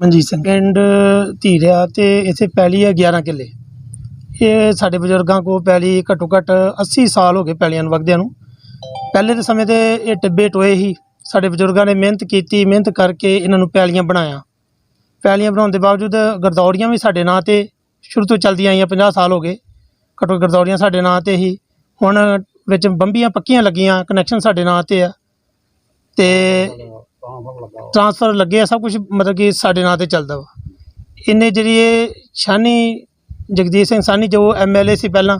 ਮਨਜੀਤ ਸਿੰਘ। ਪਿੰਡ ਧੀਰਿਆ ਤੇ ਇੱਥੇ ਪੈਲੀ ਹੈ 11 ਕਿੱਲੇ। ਇਹ ਸਾਡੇ ਬਜ਼ੁਰਗਾਂ ਕੋਲ ਪੈਲੀ ਘੱਟੋ ਘੱਟ 80 ਸਾਲ ਹੋ ਗਏ ਪੈਲੀਆਂ ਨੂੰ ਵਗਦਿਆਂ ਨੂੰ। ਪਹਿਲੇ ਦੇ ਸਮੇਂ ਤੇ ਇਹ ਟਿੱਬੇ ਟੋਏ ਹੀ ਸਾਡੇ ਬਜ਼ੁਰਗਾਂ ਨੇ ਮਿਹਨਤ ਕੀਤੀ, ਮਿਹਨਤ ਕਰਕੇ ਇਹਨਾਂ ਨੂੰ ਪੈਲੀਆਂ ਬਣਾਇਆ ਪੈਲੀਆਂ ਬਣਾਉਣ ਦੇ ਬਾਵਜੂਦ ਗਰਦੌੜੀਆਂ ਵੀ ਸਾਡੇ ਨਾਂ ਤੇ ਸ਼ੁਰੂ ਤੋਂ ਚੱਲਦੀਆਂ ਆਈਆਂ 50 ਸਾਲ ਹੋ ਗਏ। ਘੱਟੋ ਗਰਦੌੜੀਆਂ ਸਾਡੇ ਨਾਂ ਤੇ ਹੀ ਹੁਣ ਵਿੱਚ ਬੰਬੀਆਂ ਪੱਕੀਆਂ ਲੱਗੀਆਂ ਕਨੈਕਸ਼ਨ ਸਾਡੇ ਨਾਂ ਤੇ ਆ। ਤੇ ਟ੍ਰਾਂਸਫਰ ਲੱਗੇ ਆ ਸਭ ਕੁਝ ਮਤਲਬ ਕਿ ਸਾਡੇ ਨਾਂ ਤੇ ਚੱਲਦਾ ਵਾ। ਇਹਨੇ ਜਿਹੜੀ ਇਹ ਸ਼ਾਨੀ ਜਗਦੀਸ਼ ਸਿੰਘ ਸਾਨੀ, ਜੋ ਐਮਐਲਏ ਸੀ ਪਹਿਲਾਂ,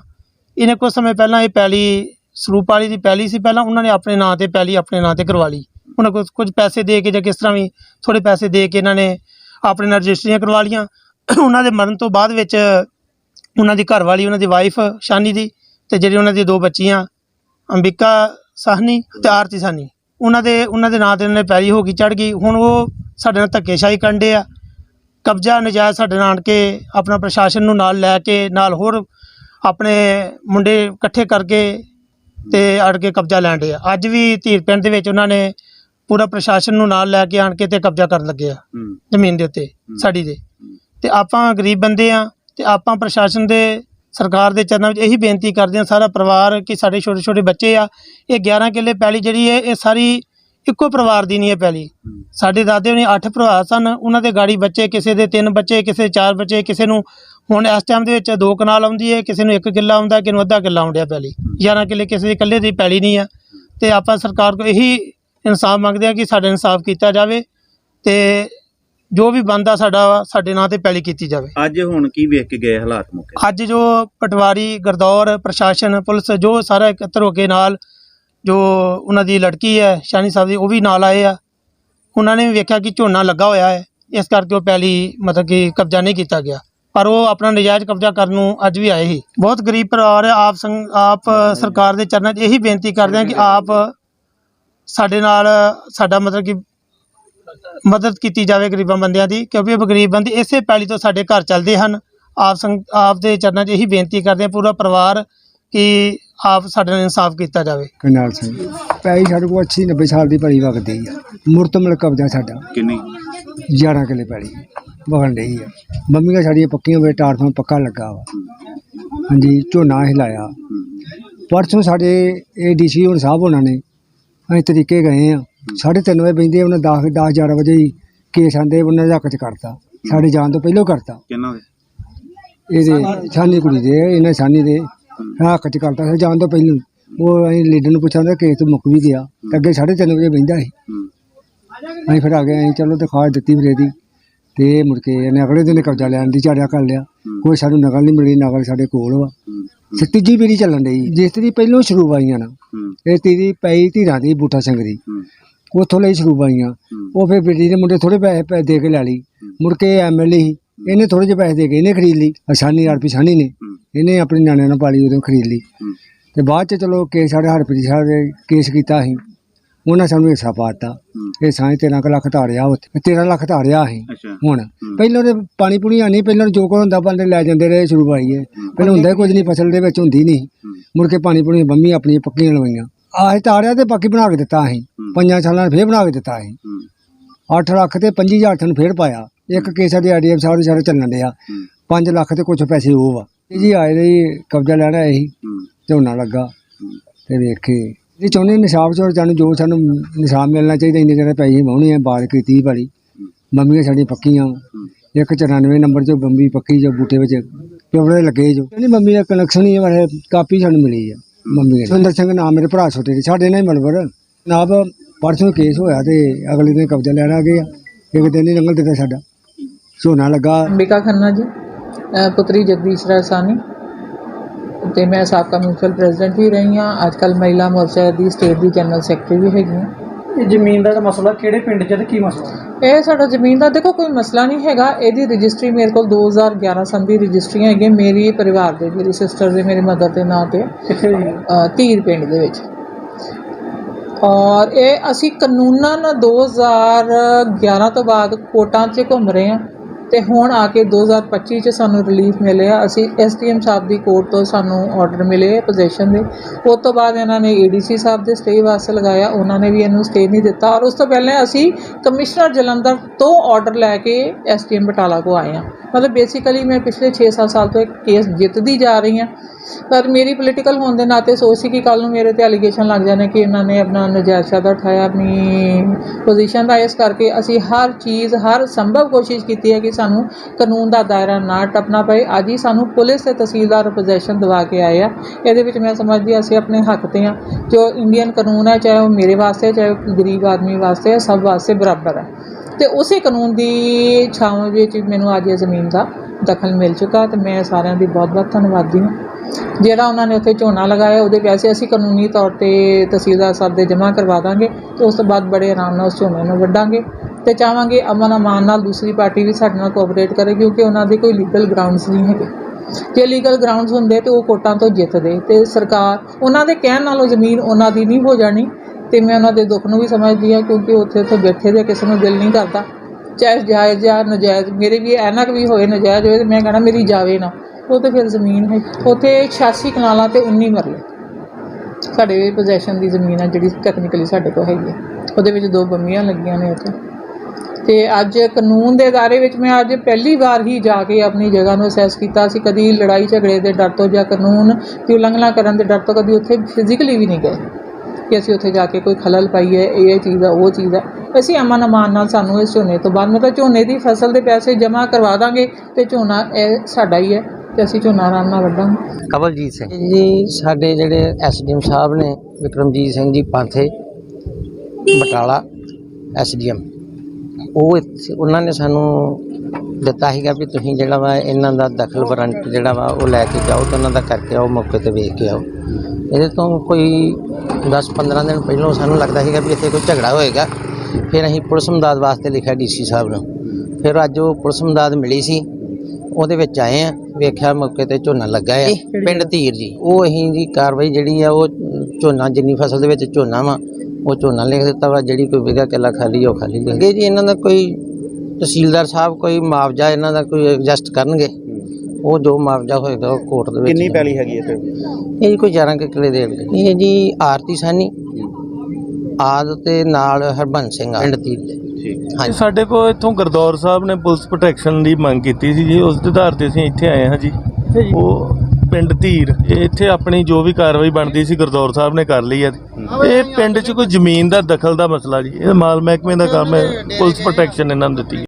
ਇਹਨੇ ਕੁਝ ਸਮੇਂ ਪਹਿਲਾਂ ਇਹ ਪੈਲੀ ਸਰੂਪ ਵਾਲੀ ਦੀ ਪੈਲੀ ਸੀ ਪਹਿਲਾਂ, ਉਹਨਾਂ ਨੇ ਆਪਣੇ ਨਾਂ ਤੇ ਪੈਲੀ ਆਪਣੇ ਨਾਂ ਤੇ ਕਰਵਾ ਲਈ। ਉਹਨਾਂ ਕੋਲ ਕੁਝ ਪੈਸੇ ਦੇ ਕੇ ਜਾਂ ਕਿਸ ਤਰ੍ਹਾਂ ਵੀ ਥੋੜੇ ਪੈਸੇ ਦੇ ਕੇ ਇਹਨਾਂ ਨੇ ਆਪਣੇ ਨਾਲ ਰਜਿਸਟਰੀਆਂ ਕਰਵਾ ਲੀਆਂ ਉਹਨਾਂ ਦੇ ਮਰਨ ਤੋਂ ਬਾਅਦ ਵਿੱਚ ਉਹਨਾਂ ਦੀ ਘਰਵਾਲੀ, ਉਹਨਾਂ ਦੀ ਵਾਈਫ ਸ਼ਾਨੀ ਦੀ ਤੇ ਜਿਹੜੀ ਉਹਨਾਂ ਦੀ ਦੋ ਬੱਚੀਆਂ, ਅੰਬਿਕਾ ਸਾਹਨੀ ਤੇ ਆਰਤੀ ਸਾਹਨੀ। ਉਹਨਾਂ ਦੇ ਉਹਨਾਂ ਦੇ ਨਾਂ ਤੇ ਉਹਨਾਂ ਨੇ ਪੈਰੀ ਹੋ ਗਈ ਚੜ ਗਈ। ਹੁਣ ਉਹ ਸਾਡੇ ਨਾਲ ਧੱਕੇਸ਼ਾਹੀ ਕਰਦੇ ਆ। ਕਬਜ਼ਾ ਨਜਾਇਜ਼ ਸਾਡੇ ਨਾਲ ਆਣ ਕੇ ਆਪਣਾ ਪ੍ਰਸ਼ਾਸਨ ਨੂੰ ਨਾਲ ਲੈ ਕੇ ਨਾਲ ਹੋਰ ਆਪਣੇ ਮੁੰਡੇ ਇਕੱਠੇ ਕਰਕੇ ਤੇ ਅੜ ਕੇ ਕਬਜ਼ਾ ਲੈਣ ਦੇ ਆ। ਅੱਜ ਵੀ ਧੀਰ ਪਿੰਡ ਦੇ ਵਿੱਚ ਉਹਨਾਂ ਨੇ ਪੂਰਾ ਪ੍ਰਸ਼ਾਸਨ ਨੂੰ ਨਾਲ ਲੈ ਕੇ ਆਣ ਕੇ ਤੇ ਕਬਜ਼ਾ ਕਰਨ ਲੱਗੇ ਆ ਜ਼ਮੀਨ ਦੇ ਉੱਤੇ ਸਾਡੀ ਦੇ। ਤੇ ਆਪਾਂ ਗਰੀਬ ਬੰਦੇ ਆ ਤੇ ਆਪਾਂ ਪ੍ਰਸ਼ਾਸਨ ਦੇ ਸਰਕਾਰ ਦੇ ਚਰਨਾਂ ਵਿੱਚ ਇਹੀ ਬੇਨਤੀ ਕਰਦੇ ਹਾਂ ਸਾਰਾ ਪਰਿਵਾਰ ਕਿ ਸਾਡੇ ਛੋਟੇ ਛੋਟੇ ਬੱਚੇ ਆ, ਇਹ 11 ਕਿੱਲੇ ਪੈਲੀ ਜਿਹੜੀ ਹੈ, ਇਹ ਸਾਰੀ ਇੱਕੋ ਪਰਿਵਾਰ ਦੀ ਨਹੀਂ ਹੈ ਪੈਲੀ। ਸਾਡੇ ਦਾਦੇ ਨੇ 8 ਭਰਾ ਸਨ, ਉਹਨਾਂ ਦੇ ਗਾੜੀ ਬੱਚੇ, ਕਿਸੇ ਦੇ 3 ਬੱਚੇ, ਕਿਸੇ ਦੇ 4 ਬੱਚੇ, ਕਿਸੇ ਨੂੰ ਹੁਣ ਇਸ ਟਾਈਮ ਦੇ ਵਿੱਚ ਦੋ ਕਨਾਲ ਆਉਂਦੀ ਹੈ, ਕਿਸੇ ਨੂੰ ਇੱਕ ਕਿੱਲਾ ਆਉਂਦਾ, ਕਿਸੇ ਨੂੰ ਅੱਧਾ ਕਿੱਲਾ ਆਉਂਦਿਆ ਪੈਲੀ। 11 ਕਿੱਲੇ ਕਿਸੇ ਦੇ ਇਕੱਲੇ ਦੀ ਪੈਲੀ ਨਹੀਂ ਆ ਤੇ ਆਪਾਂ ਸਰਕਾਰ ਕੋਲ ਇਹੀ ਇਨਸਾਫ ਮੰਗਦੇ ਆ ਕਿ ਸਾਡਾ ਇਨਸਾਫ ਕੀਤਾ ਜਾਵੇ ਤੇ ਜੋ ਵੀ ਬੰਦਾ ਸਾਡਾ ਸਾਡੇ ਨਾਂ ਤੇ ਪੈਲੀ ਕੀਤੀ ਜਾਵੇ। ਅੱਜ ਹੁਣ ਕੀ ਵੇਖ ਕੇ ਗਏ ਹਾਲਾਤ ਮੌਕੇ? ਅੱਜ ਜੋ ਪਟਵਾਰੀ ਗਰਦੌਰ ਪ੍ਰਸ਼ਾਸਨ ਪੁਲਿਸ ਜੋ ਸਾਰਾ ਇਕੱਤਰ ਹੋ ਕੇ ਨਾਲ ਜੋ ਉਹਨਾਂ ਦੀ ਲੜਕੀ ਹੈ ਸ਼ਾਨੀ ਸਾਹਿਬ ਦੀ ਉਹ ਵੀ ਨਾਲ ਆਏ ਆ। ਉਹਨਾਂ ਨੇ ਵੀ ਵੇਖਿਆ ਕਿ ਝੋਨਾ ਲੱਗਾ ਹੋਇਆ ਹੈ। ਇਸ ਕਰਕੇ ਉਹ ਪੈਲੀ ਮਤਲਬ ਕਿ ਕਬਜ਼ਾ ਨਹੀਂ ਕੀਤਾ ਗਿਆ। ਪਰ ਉਹ ਆਪਣਾ ਨਜਾਇਜ਼ ਕਬਜ਼ਾ ਕਰਨ ਨੂੰ ਅੱਜ ਵੀ ਆਏ ਸੀ। ਬਹੁਤ ਗਰੀਬ ਪਰਿਵਾਰ ਹੈ। ਆਪ ਸੰਗ ਆਪ ਸਰਕਾਰ ਦੇ ਚਰਨਾਂ 'ਚ ਇਹੀ ਬੇਨਤੀ ਕਰਦੇ ਹਾਂ ਕਿ ਆਪ ਸਾਡੇ ਨਾਲ ਸਾਡਾ ਮਤਲਬ ਕਿ ਮਦਦ ਕੀਤੀ ਜਾਵੇ ਗਰੀਬਾਂ ਬੰਦਿਆਂ ਦੀ ਕਿਉਂਕਿ ਉਹ ਗਰੀਬ ਬੰਦੇ ਇਸੇ ਪੈਲੀ ਤੋਂ ਸਾਡੇ ਘਰ ਚੱਲਦੇ ਹਨ। ਆਪ ਸੰਗ ਆਪ ਦੇ ਚਰਨਾਂ 'ਚ ਇਹੀ ਬੇਨਤੀ ਕਰਦੇ ਹਾਂ ਪੂਰਾ ਪਰਿਵਾਰ ਕਿ ਆਪ ਸਾਡੇ ਨਾਲ ਇਨਸਾਫ ਕੀਤਾ ਜਾਵੇ। ਕਰਨਾਲ ਸਿੰਘ ਪੈਈ ਸਾਡੇ ਕੋਲ 80 90 ਸਾਲ ਦੀ ਭਰੀ ਵਗਦੀ ਆ। ਮੁਰਤਮਲ ਕਬਜ਼ਾ ਸਾਡਾ। ਕਿੰਨੀ? 11 ਕਿੱਲੇ ਪੈਲੀ ਵਗਣ ਡਈ ਆ। ਮੰਮੀਆਂ ਸਾਡੀਆਂ ਪੱਕੀਆਂ ਵੇ ਟਾਰਫਾਂ ਪੱਕਾ ਲੱਗਾ ਵਾ। ਹਾਂਜੀ ਝੋਨਾ ਹਿਲਾਇਆ। ਪਰਸੋਂ ਸਾਡੇ ਇਹ ਡੀਸੀ ਹੁਣ ਸਾਹਿਬ ਹੋਣਾ ਨੇ ਅਸੀਂ ਤਰੀਕੇ ਗਏ ਆ। ਸਾਢੇ ਤਿੰਨ ਵਜੇ ਬੈਂਦੇ ਉਹਨਾਂ 10 10 11 ਵਜੇ ਹੀ ਕੇਸ ਆਂਦੇ ਉਹਨਾਂ ਦੇ ਹੱਕ ਚ ਕਰਤਾ। ਸਾਡੇ ਜਾਣ ਤੋਂ ਪਹਿਲਾਂ ਕਰਤਾ। ਕਿੰਨਾ ਦੇ? ਇਹਦੇ ਕੁੜੀ ਦੇ ਇਹਨਾਂ ਸਾਨੀ ਦੇ ਹੱਕ ਚ ਕਰਤਾ। ਸੀ ਜਾਣ ਤੋਂ ਪਹਿਲਾਂ ਉਹ ਅਸੀਂ ਲੀਡਰ ਨੂੰ ਪੁੱਛਾਂਦਾ ਕੇਸ ਤਾਂ ਮੁੱਕ ਵੀ ਗਿਆ। ਤੇ ਅੱਗੇ 3:30 ਵਜੇ ਬਹਿੰਦਾ ਸੀ। ਅਸੀਂ ਫਿਰ ਆ ਗਏ ਅਸੀਂ ਚਲੋ ਦਿਖਾ ਦਿੱਤੀ ਫਿਰ ਇਹਦੀ ਤੇ ਮੁੜ ਕੇ ਇਹਨੇ ਅਗਲੇ ਦਿਨ ਕਬਜ਼ਾ ਲੈਣ ਦੀ ਝਾੜਿਆ ਕਰ ਲਿਆ। ਕੋਈ ਸਾਨੂੰ ਨਕਲ ਨਹੀਂ ਮਿਲੀ ਨਕਲ ਸਾਡੇ ਕੋਲ ਵਾ। ਤੇ ਤੀਜੀ ਬੇਰੀ ਚੱਲਣ ਡਈ। ਜਿਸ ਦੀ ਪਹਿਲੋਂ ਸ਼ੁਰੂ ਆਈਆਂ ਨਾ ਇਹ ਤੀਦੀ ਪਈ ਧੀਰਾਂ ਦੀ ਬੂਟਾ ਸਿੰਘ ਦੀ। ਉੱਥੋਂ ਲਈ ਸ਼ੁਰੂ ਆਈਆਂ ਹੂੰ। ਉਹ ਫਿਰ ਬੇਟੀ ਦੇ ਮੁੰਡੇ ਥੋੜੇ ਪੈਸੇ ਪੈ ਦੇ ਕੇ ਲੈ ਲਈ। ਮੁੜ ਕੇ ਐਮਐਲਏ ਸੀ। ਇਹਨੇ ਥੋੜੇ ਜਿਹੇ ਪੈਸੇ ਦੇ ਕੇ ਇਹਨੇ ਖਰੀਦ ਲਈ। ਆਸਾਨੀ ਆਰਪੀ ਸਾਨੀ ਨੇ। ਹੂੰ। ਇਹਨੇ ਆਪਣੇ ਨਿਆਣਿਆਂ ਨੂੰ ਪਾਲੀ ਉਦੋਂ ਖਰੀਦ ਲਈ। ਹੂੰ। ਤੇ ਬਾਅਦ ਚ ਚਲੋ ਕੇਸ ਸਾਡੇ ਹਰਪ੍ਰੀਤ ਸਾਹਿਬ ਦੇ ਕੇਸ ਕੀਤਾ ਸੀ। ਉਹਨਾਂ ਸਾਨੂੰ ਹਿੱਸਾ ਪਾਤਾ ਹੂੰ। ਇਹ ਸਾਂ 13 ਲੱਖ ਧਾਰਿਆ ਉੱਥੇ। 13 ਲੱਖ ਧਾਰਿਆ ਸੀ ਹੁਣ। ਪਹਿਲਾਂ ਤੇ ਪਾਣੀ ਪੂਣੀ ਆਣੀ ਪਹਿਲਾਂ ਜੋ ਕੋ ਹੁੰਦਾ ਬੰਦੇ ਲੈ ਜਾਂਦੇ ਰਹੇ ਸ਼ੁਰੂ ਆਈਏ ਪਹਿਲਾਂ ਹੁੰਦਾ ਹੀ ਕੁਝ ਨਹੀਂ। ਫਸਲ ਦੇ ਵਿੱਚ ਹੁੰਦੀ ਨਹੀਂ। ਹੂੰ। ਮੁੜ ਕੇ ਪਾਣੀ ਪੂਣੀ ਬੰਮੀ ਆਪਣੀਆਂ ਪੱਕੀਆਂ ਲਵਾਈਆਂ। ਆਹ ਤਾਰਿਆ ਤੇ ਬਾਕੀ ਬਣਾ ਕੇ ਦਿੱਤਾ ਅਸੀਂ। ਪੰਜਾਂ ਸਾਲਾਂ ਨੂੰ ਫੇਰ ਬਣਾ ਕੇ ਦਿੱਤਾ ਅਸੀਂ। ਹੂੰ। 8 ਲੱਖ ਤੇ 25000 ਤੁਹਾਨੂੰ ਫੇਰ ਪਾਇਆ। ਇੱਕ ਕੇਸ ਸਾਡੇ ਆਈਡੀਐਫ ਸਾਹਿਬ ਦੇ ਸਾਰੇ ਚੱਲਣ ਡਿਆ। ਹੂੰ। 5 ਲੱਖ ਤੇ ਕੁਝ ਪੈਸੇ ਉਹ ਵਾ ਇਹ ਜੀ ਆਏ ਦੇ ਜੀ ਕਬਜ਼ਾ ਲੈਣਾ ਇਹੀ ਝੋਨਾ ਲੱਗਾ। ਤੇ ਵੇਖੇ। ਇਹ ਚਾਹੁੰਦੇ ਨਿਸ਼ਾਬ ਚੋਂ ਸਾਨੂੰ ਜੋ ਸਾਨੂੰ ਨਿਸ਼ਾਬ ਮਿਲਣਾ ਚਾਹੀਦਾ ਇੰਨੇ ਜਿਹੜੇ ਪੈਸੇ ਵਾਹੁਣੇ ਆ ਬਾਲ ਕੀਤੀ ਵਾਲੀ ਮੰਮੀਆਂ ਸਾਡੀਆਂ ਪੱਕੀਆਂ। ਇੱਕ 94 ਨੰਬਰ ਚੋਂ ਬੰਬੀ ਪੱਕੀ ਜੋ ਬੂਟੇ ਵਿੱਚ ਪਿਵੜੇ ਲੱਗੇ ਜੋ। ਕਹਿੰਦੀ ਮੰਮੀ ਦਾ ਕਨੈਕਸ਼ਨ ਹੀ ਵਾਲੇ ਕਾਪੀ ਸਾਨੂੰ ਮਿਲੀ ਆ। ਮੰਮੀ ਦੇ ਸੁੰਦਰ ਸਿੰਘ ਨਾਮ ਮੇਰੇ ਭਰਾ ਛੋਟੇ ਦੇ ਸਾਡੇ ਨਾਲ ਹੀ ਮਲਵਰ ਨਾਬ ਪਰਸੋਂ ਕੇਸ ਹੋਇਆ ਤੇ ਅਗਲੇ ਦਿਨ ਕਬਜ਼ਾ ਲੈਣ ਆ ਗਏ ਆ। ਇੱਕ ਦਿਨ ਹੀ ਨੰਗਲ ਦਿੱਤਾ ਸਾਡਾ। ਝੋਨਾ ਲੱਗਾ। ਅੰਬਿਕਾ ਖੰਨਾ ਜੀ ਅ, ਪੁੱਤਰੀ ਜਗਦੀਸ਼ ਰਾਸਾਨੀ ਤੇ ਮੈਂ ਸਾਬਕਾ ਮਿਊਨਿਸਪਲ ਪ੍ਰੈਜ਼ੀਡੈਂਟ ਵੀ ਰਹੀ ਹਾਂ। ਅੱਜ ਕੱਲ ਮਹਿਲਾ ਮੋਰਚਾ ਦੀ ਸਟੇਟ ਦੀ ਜਨਰਲ ਸੈਕਟਰੀ ਵੀ ਹੈਗੀ ਹਾਂ। ਇਹ ਜ਼ਮੀਨ ਦਾ ਮਸਲਾ ਕਿਹੜੇ ਪਿੰਡ 'ਚ ਤੇ ਕੀ ਮਸਲਾ? ਇਹ ਸਾਡਾ ਜ਼ਮੀਨ ਦਾ ਦੇਖੋ ਕੋਈ ਮਸਲਾ ਨਹੀਂ ਹੈਗਾ। ਇਹਦੀ ਰਜਿਸਟਰੀ ਮੇਰੇ ਕੋਲ 2011 ਸੰਨ ਦੀ ਰਜਿਸਟਰੀਆਂ ਹੈਗੀਆਂ ਮੇਰੀ ਪਰਿਵਾਰ ਦੇ ਮੇਰੀ ਸਿਸਟਰ ਦੇ ਮੇਰੇ ਮਦਰ ਦੇ ਨਾਂ ਤੇ। ਕਿੱਥੇ ਅ, ਧੀਰ ਪਿੰਡ ਦੇ ਵਿੱਚ। ਔਰ ਇਹ ਅਸੀਂ ਕਾਨੂੰਨਨ 2011 ਤੋਂ ਬਾਅਦ ਕੋਰਟਾਂ 'ਚ ਘੁੰਮ ਰਹੇ ਹਾਂ। ਤੇ ਹੁਣ ਆ ਕੇ 2025 ਚ ਸਾਨੂੰ ਰਿਲੀਫ ਮਿਲਿਆ। ਅਸੀਂ ਐਸਡੀਐਮ ਸਾਹਿਬ ਦੀ ਕੋਰਟ ਤੋਂ ਸਾਨੂੰ ਆਰਡਰ ਮਿਲੇ ਪੋਜੀਸ਼ਨ ਦੇ। ਉਸ ਤੋਂ ਬਾਅਦ ਇਹਨਾਂ ਨੇ ਏਡੀਸੀ ਸਾਹਿਬ ਦੇ ਸਟੇ ਵਾਸਤੇ ਲਗਾਇਆ। ਉਹਨਾਂ ਨੇ ਵੀ ਇਹਨੂੰ ਸਟੇ ਨਹੀਂ ਦਿੱਤਾ। ਔਰ ਉਸ ਤੋਂ ਪਹਿਲਾਂ ਅਸੀਂ ਕਮਿਸ਼ਨਰ ਜਲੰਧਰ ਤੋਂ ਆਰਡਰ ਲੈ ਕੇ ਐਸਡੀਐਮ ਬਟਾਲਾ ਕੋ ਆਏ ਹਾਂ। ਮਤਲਬ ਬੇਸਿਕਲੀ ਮੈਂ ਪਿਛਲੇ 6-7 ਸਾਲ ਤੋਂ ਇੱਕ ਕੇਸ ਜਿੱਤਦੀ ਜਾ ਰਹੀ ਹਾਂ। ਪਰ ਮੇਰੀ ਪੋਲੀਟੀਕਲ ਹੋਣ ਦੇ ਨਾਤੇ ਸੋਚ ਸੀ ਕਿ ਕੱਲ ਨੂੰ ਮੇਰੇ ਤੇ ਅਲੀਗੇਸ਼ਨ ਲੱਗ ਜਾਣੇ ਕਿ ਇਹਨਾਂ ਨੇ ਆਪਣਾ ਨਜਾਇਜ਼ ਦਾ ਉਠਾਇਆ ਆਪਣੀ ਪੋਜੀਸ਼ਨ ਦਾ ਇਸ ਕਰਕੇ ਅਸੀਂ ਹਰ ਚੀਜ਼, ਹਰ ਸੰਭਵ ਕੋਸ਼ਿਸ਼ ਕੀਤੀ ਹੈ ਕਿ ਸਾਨੂੰ ਕਾਨੂੰਨ ਦਾ ਦਾਇਰਾ ਨਾ ਟੱਪਣਾ ਪਏ। ਅੱਜ ਹੀ ਸਾਨੂੰ ਪੁਲਿਸ ਤੇ ਤਹਿਸੀਲਦਾਰ ਪੋਜੀਸ਼ਨ ਦਵਾ ਕੇ ਆਏ ਆ। ਇਹਦੇ ਵਿੱਚ ਮੈਂ ਸਮਝਦੀ ਅਸੀਂ ਆਪਣੇ ਹੱਕ ਤੇ ਹਾਂ। ਜੋ ਇੰਡੀਅਨ ਕਾਨੂੰਨ ਹੈ, ਚਾਹੇ ਉਹ ਮੇਰੇ ਵਾਸਤੇ, ਚਾਹੇ ਉਹ ਗਰੀਬ ਆਦਮੀ ਵਾਸਤੇ ਸਭ ਵਾਸਤੇ ਬਰਾਬਰ ਹੈ। ਤੇ ਉਸੇ ਕਾਨੂੰਨ ਦੀ ਛਾਂ ਵਿੱਚ ਮੈਨੂੰ ਅੱਜ ਇਹ ਜ਼ਮੀਨ ਦਾ ਦਖਲ ਮਿਲ ਚੁੱਕਾ ਤੇ ਮੈਂ ਸਾਰਿਆਂ ਦੀ ਬਹੁਤ ਬਹੁਤ ਧੰਨਵਾਦੀ ਹਾਂ। ਜਿਹੜਾ ਉਹਨਾਂ ਨੇ ਉੱਥੇ ਝੋਨਾ ਲਗਾਇਆ, ਉਹਦੇ ਪੈਸੇ ਅਸੀਂ ਕਾਨੂੰਨੀ ਤੌਰ ਤੇ ਤਹਿਸੀਲਦਾਰ ਸਾਹਿਬ ਦੇ ਜਮ੍ਹਾਂ ਕਰਵਾ ਦਾਂਗੇ ਤੇ ਉਸ ਤੋਂ ਬਾਅਦ ਬੜੇ ਆਰਾਮ ਨਾਲ ਉਸ ਝੋਨੇ ਨੂੰ ਵੱਢਾਂਗੇ ਤੇ ਚਾਹਾਂਗੇ ਅਮਨ ਅਮਾਨ ਨਾਲ ਦੂਸਰੀ ਪਾਰਟੀ ਵੀ ਸਾਡੇ ਨਾਲ ਕੋਆਪਰੇਟ ਕਰੇ ਕਿਉਂਕਿ ਉਹਨਾਂ ਦੇ ਕੋਈ ਲੀਗਲ ਗਰਾਊਂਡਸ ਨਹੀਂ ਹੈਗੇ। ਜੇ ਲੀਗਲ ਗਰਾਊਂਡਸ ਹੁੰਦੇ ਤੇ ਉਹ ਕੋਟਾਂ ਤੋਂ ਜਿੱਤਦੇ ਤੇ ਸਰਕਾਰ, ਉਹਨਾਂ ਦੇ ਕਹਿਣ ਨਾਲੋਂ ਜ਼ਮੀਨ ਉਹਨਾਂ ਦੀ ਨਹੀਂ ਹੋ ਜਾਣੀ ਤੇ ਮੈਂ ਉਹਨਾਂ ਦੇ ਦੁੱਖ ਨੂੰ ਵੀ ਸਮਝਦੀ ਹਾਂ ਕਿਉਂਕਿ ਉੱਥੇ ਉੱਥੇ ਬੈਠੇ ਦੇ ਕਿਸੇ ਨੂੰ ਦਿਲ ਨਹੀਂ ਕਰਦਾ। ਚਾਹੇ ਜਾਇਜ਼ ਜਾਂ ਨਜਾਇਜ਼, ਮੇਰੇ ਵੀ ਐਨਕ ਵੀ ਹੋਏ ਨਜਾਇਜ਼ ਹੋਏ ਤੇ ਮੈਂ ਕਹਣਾ ਮੇਰੀ ਜਾਵੇ ਨਾ। ਉਹ ਤੇ ਫਿਰ ਜ਼ਮੀਨ ਹੈ। ਉੱਥੇ 86 ਕਨਾਲਾਂ ਤੇ 19 ਮਰਲੇ। ਸਾਡੇ ਪੋਜੀਸ਼ਨ ਦੀ ਜ਼ਮੀਨ ਆ ਜਿਹੜੀ ਟੈਕਨੀਕਲੀ ਸਾਡੇ ਕੋਲ ਹੈਗੀ ਹੈ ਉਹਦੇ ਵਿੱਚ ਦੋ ਬੰਮੀਆਂ ਲੱਗੀਆਂ ਨੇ ਉੱਥੇ। ਤੇ ਅੱਜ ਕਾਨੂੰਨ ਦੇ ਦਾਇਰੇ ਵਿੱਚ ਮੈਂ ਅੱਜ ਪਹਿਲੀ ਵਾਰ ਹੀ ਜਾ ਕੇ ਆਪਣੀ ਜਗ੍ਹਾ ਨੂੰ ਅਸੈਸ ਕੀਤਾ। ਸੀ ਕਦੀ ਲੜਾਈ ਝਗੜੇ ਦੇ ਡਰ ਤੋਂ ਜਾਂ ਕਾਨੂੰਨ ਦੀ ਉਲੰਘਣਾ ਕਰਨ ਦੇ ਡਰ ਤੋਂ ਕਦੀ ਉੱਥੇ ਫਿਜ਼ੀਕਲੀ ਵੀ ਨਹੀਂ ਗਏ। ਕਿ ਅਸੀਂ ਉੱਥੇ ਜਾ ਕੇ ਕੋਈ ਖਲਲ ਪਾਈਏ ਇਹ ਇਹ ਚੀਜ਼ ਆ ਉਹ ਚੀਜ਼ ਆ। ਅਸੀਂ ਅਮਨ ਅਮਾਨ ਨਾਲ ਸਾਨੂੰ ਇਸ ਝੋਨੇ ਤੋਂ ਬਾਅਦ ਮਤਲਬ ਝੋਨੇ ਦੀ ਫਸਲ ਦੇ ਪੈਸੇ ਜਮ੍ਹਾਂ ਕਰਵਾ ਦਾਂਗੇ ਤੇ ਝੋਨਾ ਇਹ ਸਾਡਾ ਹੀ ਹੈ ਤੇ ਅਸੀਂ ਝੋਨਾ ਆਰਾਮ ਨਾਲ ਵੱਢਾਂਗੇ। ਕਵਲਜੀਤ ਸਿੰਘ। ਜੀ ਸਾਡੇ ਜਿਹੜੇ ਐਸਡੀਐਮ ਸਾਹਿਬ ਨੇ ਵਿਕਰਮਜੀਤ ਸਿੰਘ ਜੀ ਪਾਂਥੇ ਬਟਾਲਾ ਐਸਡੀਐਮ। ਉਹ ਉਹਨਾਂ ਨੇ ਸਾਨੂੰ ਦਿੱਤਾ ਸੀਗਾ ਵੀ ਤੁਸੀਂ ਜਿਹੜਾ ਵਾ ਇਹਨਾਂ ਦਾ ਦਖਲ ਵਾਰੰਟ ਜਿਹੜਾ ਵਾ ਉਹ ਲੈ ਕੇ ਜਾਓ ਤੇ ਉਹਨਾਂ ਦਾ ਕਰਕੇ ਆਓ ਮੌਕੇ ਤੇ ਵੇਖ ਕੇ ਆਓ। ਇਹਦੇ ਤੋਂ ਕੋਈ 10-15 ਦਿਨ ਪਹਿਲਾਂ ਸਾਨੂੰ ਲੱਗਦਾ ਸੀਗਾ ਵੀ ਇੱਥੇ ਕੋਈ ਝਗੜਾ ਹੋਏਗਾ। ਫਿਰ ਅਸੀਂ ਪੁਲਿਸ ਮਦਦ ਵਾਸਤੇ ਲਿਖਿਆ ਡੀਸੀ ਸਾਹਿਬ ਨੂੰ। ਫਿਰ ਅੱਜ ਉਹ ਪੁਲਿਸ ਮਦਦ ਮਿਲੀ ਸੀ। ਉਹਦੇ ਵਿੱਚ ਆਏ ਆ ਵੇਖਿਆ ਮੌਕੇ ਤੇ ਝੋਨਾ ਲੱਗਾ ਆ। ਪਿੰਡ ਧੀਰ ਜੀ। ਉਹ ਅਸੀਂ ਜੀ ਕਾਰਵਾਈ ਜਿਹੜੀ ਆ ਉਹ ਝੋਨਾ ਜਿੰਨੀ ਫਸਲ ਦੇ ਵਿੱਚ ਝੋਨਾ ਵਾ ਉਹ ਝੋਨਾ ਲਿਖ ਦਿੱਤਾ ਵਾ। ਜਿਹੜੀ ਕੋਈ ਵਿਗਾ ਕਿੱਲਾ ਖਾਲੀ ਉਹ ਖਾਲੀ। ਲਿਖ ਅੱਗੇ ਜੀ ਇਹਨਾਂ ਦਾ ਕੋਈ ਤਹਿਸੀਲਦਾਰ ਸਾਹਿਬ ਕੋਈ ਮੁਆਵਜ਼ਾ ਇਹਨਾਂ ਦਾ ਕੋਈ ਐਡਜਸਟ ਕਰਨਗੇ। ਉਹ ਜੋ ਮੁਆਵਜ਼ਾ ਹੋਏਗਾ ਉਹ ਕੋਰਟ ਦੇ ਵਿੱਚ। ਕਿੰਨੀ ਪੈਲੀ ਹੈਗੀ ਇੱਥੇ? ਇਹ ਜੀ ਕੋਈ 11 ਕੁ ਕਿੱਲੇ ਦੇਣਗੇ ਇਹ ਜੀ ਆਰਤੀ ਸਾਨੀ ਆਦ ਤੇ ਨਾਲ ਹਰਬੰਸ ਸਿੰਘ ਆ ਪਿੰਡ ਧੀਰ ਦੇ। ਠੀਕ। ਹਾਂਜੀ। ਸਾਡੇ ਕੋਲ ਇੱਥੋਂ ਗੁਰਦੌਰ ਸਾਹਿਬ ਨੇ ਪੁਲਿਸ ਪ੍ਰੋਟੈਕਸ਼ਨ ਦੀ ਮੰਗ ਕੀਤੀ ਸੀ ਜੀ ਉਸ ਦੇ ਆਧਾਰ ਤੇ ਅਸੀਂ ਇੱਥੇ ਆਏ ਹਾਂ ਜੀ। ਉਹ ਪਿੰਡ ਧੀਰ ਇਹ ਇੱਥੇ ਆਪਣੀ ਜੋ ਵੀ ਕਾਰਵਾਈ ਬਣਦੀ ਸੀ ਗੁਰਦੌਰ ਸਾਹਿਬ ਨੇ ਕਰ ਲਈ ਹੈ। ਇਹ ਪਿੰਡ 'ਚ ਕੋਈ ਜ਼ਮੀਨ ਦਾ ਦਖਲ ਦਾ ਮਸਲਾ ਜੀ ਇਹ ਮਾਲ ਮਹਿਕਮੇ ਦਾ ਕੰਮ ਹੈ ਪੁਲਿਸ ਪ੍ਰੋਟੈਕਸ਼ਨ ਇਹਨਾਂ ਨੂੰ ਦਿੱਤੀ ਹੈ।